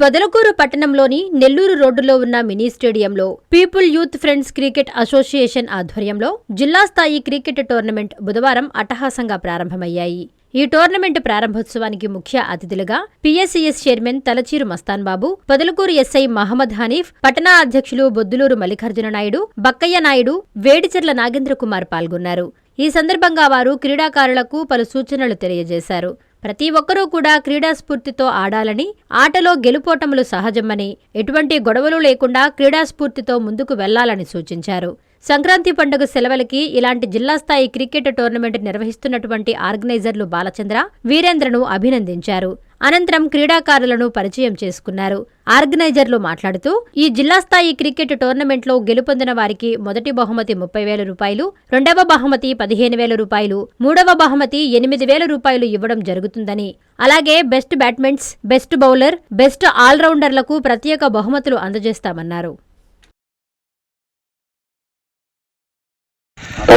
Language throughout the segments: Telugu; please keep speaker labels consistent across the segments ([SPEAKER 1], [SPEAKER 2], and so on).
[SPEAKER 1] పొదలకూరు పట్టణంలోని నెల్లూరు రోడ్డులో ఉన్న మినీ స్టేడియంలో people youth friends cricket association ఆధ్వర్యంలో జిల్లా స్థాయి క్రికెట్ టోర్నమెంట్ బుధవారం అట్టహాసంగా ప్రారంభమయ్యాయి. ఈ టోర్నమెంట్ ప్రారంభోత్సవానికి ముఖ్య అతిథులుగా PSCS chairman Talachiru Mastan Babu Podalakuru SI Mohammed Hanif పట్టణ అధ్యక్షులు బొద్దులూరు మల్లికార్జున నాయుడు బక్కయ్య నాయుడు వేడిచెర్ల నాగేంద్ర కుమార్ పాల్గొన్నారు. ఈ సందర్భంగా వారు క్రీడాకారులకు పలు సూచనలు తెలియజేశారు. ప్రతి ఒక్కరూ కూడా క్రీడా స్ఫూర్తితో ఆడాలని ఆటలో గెలుపోటములు సహజమని ఎటువంటి గొడవలు లేకుండా క్రీడా స్ఫూర్తితో ముందుకు వెళ్ళాలని సూచించారు. సంక్రాంతి పండుగ సెలవులకి ఇలాంటి జిల్లా స్థాయి క్రికెట్ టోర్నమెంట్ నిర్వహిస్తున్నటువంటి ఆర్గనైజర్లు బాలచంద్ర వీరేంద్రను అభినందించారు. అనంతరం క్రీడాకారులను పరిచయం చేసుకున్నారు. ఆర్గనైజర్లు మాట్లాడుతూ ఈ జిల్లా స్థాయి క్రికెట్ టోర్నమెంట్లో గెలుపొందిన వారికి మొదటి బహుమతి ముప్పై వేల రూపాయలు రెండవ బహుమతి పదిహేను వేల రూపాయలు మూడవ బహుమతి ఎనిమిది వేల రూపాయలు ఇవ్వడం జరుగుతుందని. అలాగే బెస్ట్ బ్యాట్మెంట్స్ బెస్ట్ బౌలర్ బెస్ట్ ఆల్రౌండర్లకు ప్రత్యేక బహుమతులు అందజేస్తామన్నారు.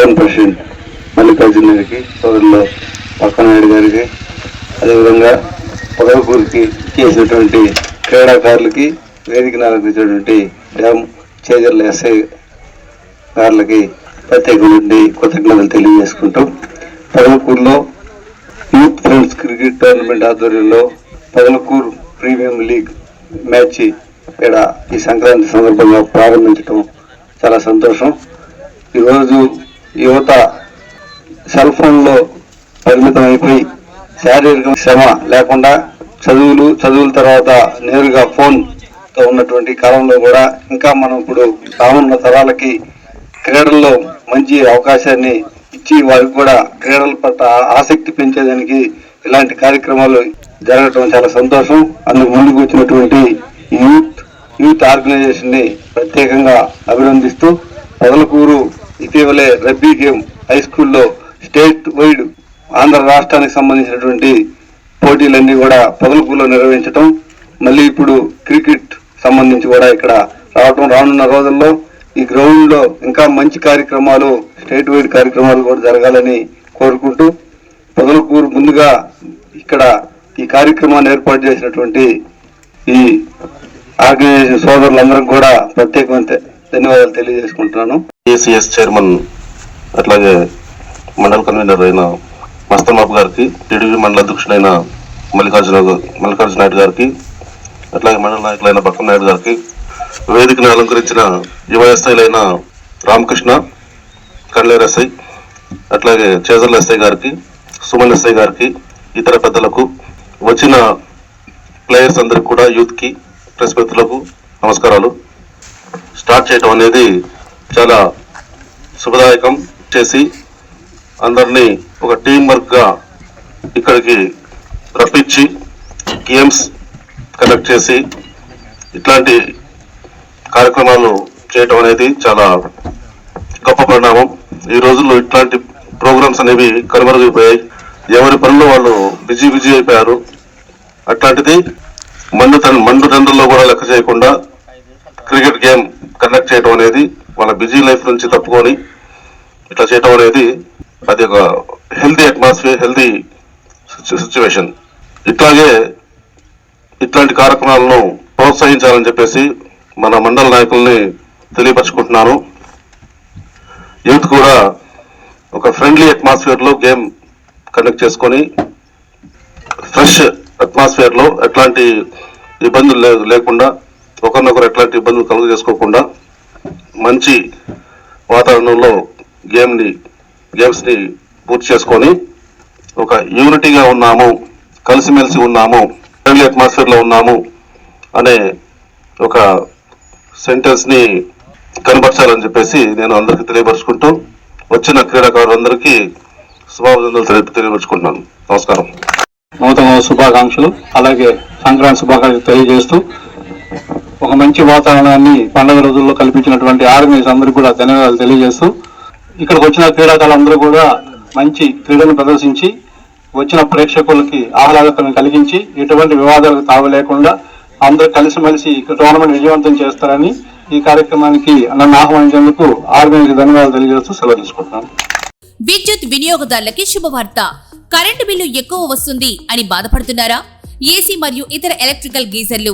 [SPEAKER 2] టౌన్ ప్రెసిడెంట్ మల్లికార్జున గారికి సోదరులు పక్కనాయుడు గారికి అదేవిధంగా పొగలకూరికి చేసినటువంటి క్రీడాకారులకి వేదికను అలంకరించినటువంటి డ్యామ్ చేజర్ల ఎస్ఐ గారులకి ప్రత్యేకమైన కృతజ్ఞతలు తెలియజేసుకుంటూ పగలకూరులో యూత్ ఫ్రెండ్స్ క్రికెట్ టోర్నమెంట్ ఆధ్వర్యంలో పగలకూరు ప్రీమియం లీగ్ మ్యాచ్ ఇక్కడ ఈ సంక్రాంతి సందర్భంగా ప్రారంభించడం చాలా సంతోషం. ఈరోజు యువత సెల్ ఫోన్లో పరిమితం అయిపోయి శారీరక శ్రమ లేకుండా చదువులు చదువుల తర్వాత నేరుగా ఫోన్తో ఉన్నటువంటి కాలంలో కూడా ఇంకా మనం ఇప్పుడు రానున్న తరాలకి క్రీడల్లో మంచి అవకాశాన్ని ఇచ్చి వారికి కూడా క్రీడల పట్ల ఆసక్తి పెంచేదానికి ఇలాంటి కార్యక్రమాలు జరగటం చాలా సంతోషం. అందుకు ముందుకు వచ్చినటువంటి యూత్ యూత్ ఆర్గనైజేషన్ని ప్రత్యేకంగా అభినందిస్తూ పొదలకూరు ఇటీవలే రబ్బీ గేమ్ హై స్కూల్లో స్టేట్ వైడ్ ఆంధ్ర రాష్ట్రానికి సంబంధించినటువంటి పోటీలన్నీ కూడా పొదలకూరులో నిర్వహించటం మళ్ళీ ఇప్పుడు క్రికెట్ సంబంధించి కూడా ఇక్కడ రావటం రానున్న రోజుల్లో ఈ గ్రౌండ్లో ఇంకా మంచి కార్యక్రమాలు స్టేట్ వైడ్ కార్యక్రమాలు కూడా జరగాలని కోరుకుంటూ పొదలకూరు ముందుగా ఇక్కడ ఈ కార్యక్రమాన్ని ఏర్పాటు చేసినటువంటి ఈ ఆర్గనైజేషన్ సోదరులందరం కూడా ప్రత్యేకమైన ధన్యవాదాలు తెలియజేసుకుంటున్నాను.
[SPEAKER 3] ఏసీఎస్ చైర్మన్ అట్లాగే మండల కన్వీనర్ అయిన మస్తన్ గారికి టీడీపీ మండల అధ్యక్షుడైన మల్లికార్జున మల్లికార్జున నాయుడు గారికి అట్లాగే మండల నాయకులైన బక్కం నాయుడు గారికి వేదికను అలంకరించిన యువ ఎస్ఐలైన రామకృష్ణ కండ్లేరు ఎస్ఐ అట్లాగే చేజర్ల ఎస్ఐ గారికి సుమన్ ఎస్ఐ గారికి ఇతర పెద్దలకు వచ్చిన ప్లేయర్స్ అందరికి కూడా యూత్కి ప్రెస్ మిత్రులకు నమస్కారాలు. స్టార్ట్ చేయడం అనేది చాలా శుభదాయకం చేసి అందరినీ ఒక టీం వర్క్గా ఇక్కడికి రప్పించి గేమ్స్ కండక్ట్ చేసి ఇట్లాంటి కార్యక్రమాలు చేయటం అనేది చాలా గొప్ప పరిణామం. ఈ రోజుల్లో ఇట్లాంటి ప్రోగ్రామ్స్ అనేవి కనుమరుగైపోయాయి. ఎవరి పనులు వాళ్ళు బిజీ బిజీ అయిపోయారు. అట్లాంటిది మండు తన మండు టెండర్లో కూడా లెక్క చేయకుండా క్రికెట్ గేమ్ కండక్ట్ చేయడం అనేది మన బిజీ లైఫ్ నుంచి తప్పుకొని ఇట్లా చేయటం అనేది అది ఒక హెల్దీ అట్మాస్ఫియర్ హెల్దీ సిచ్యువేషన్. ఇట్లాగే ఇట్లాంటి కార్యక్రమాలను ప్రోత్సహించాలని చెప్పేసి మన మండల నాయకుల్ని తెలియపరచుకుంటున్నాను. యూత్ కూడా ఒక ఫ్రెండ్లీ అట్మాస్ఫియర్లో గేమ్ కండక్ట్ చేసుకొని ఫ్రెష్ అట్మాస్ఫియర్లో ఎట్లాంటి ఇబ్బందులు లే- లేకుండా ఒకరినొకరు ఎట్లాంటి ఇబ్బందులు కలుగు చేసుకోకుండా మంచి వాతావరణంలో గేమ్ని గేమ్స్ని పూర్తి చేసుకొని ఒక యూనిటీగా ఉన్నాము కలిసిమెలిసి ఉన్నాము ఫ్రెండ్లీ అట్మాస్ఫియర్లో ఉన్నాము అనే ఒక సెంటెన్స్ని కనబరచాలని చెప్పేసి నేను అందరికీ తెలియపరుచుకుంటూ వచ్చిన క్రీడాకారులందరికీ శుభాభినందనలు తెలియ తెలియపరుచుకుంటున్నాను. నమస్కారం.
[SPEAKER 4] నూతన శుభాకాంక్షలు. అలాగే సంక్రాంతి శుభాకాంక్షలు తెలియజేస్తూ ఒక మంచి వాతావరణాన్ని పండుగ రోజుల్లో కల్పించినటువంటి ఆర్గనైజర్ అందరికీ కూడా ధన్యవాదాలు తెలియజేస్తూ ఇక్కడికి వచ్చిన క్రీడాకారులందరూ కూడా మంచి క్రీడను ప్రదర్శించి వచ్చిన ప్రేక్షకులకి ఆహ్లాదకరం కలిగించి ఎటువంటి వివాదాలకు తావు లేకుండా అందరూ కలిసిమెలిసి టోర్నమెంట్ విజయవంతం చేస్తారని ఈ కార్యక్రమానికి నన్ను ఆహ్వానించేందుకు ఆర్గనైజర్ ధన్యవాదాలు తెలియజేస్తూ సెలవు తీసుకుంటున్నాను.
[SPEAKER 5] విద్యుత్ వినియోగదారులకి శుభవార్త. కరెంటు బిల్లు ఎక్కువ వస్తుంది అని బాధపడుతున్నారా? ఏసీ మరియు ఇతర ఎలక్ట్రికల్ గీజర్లు.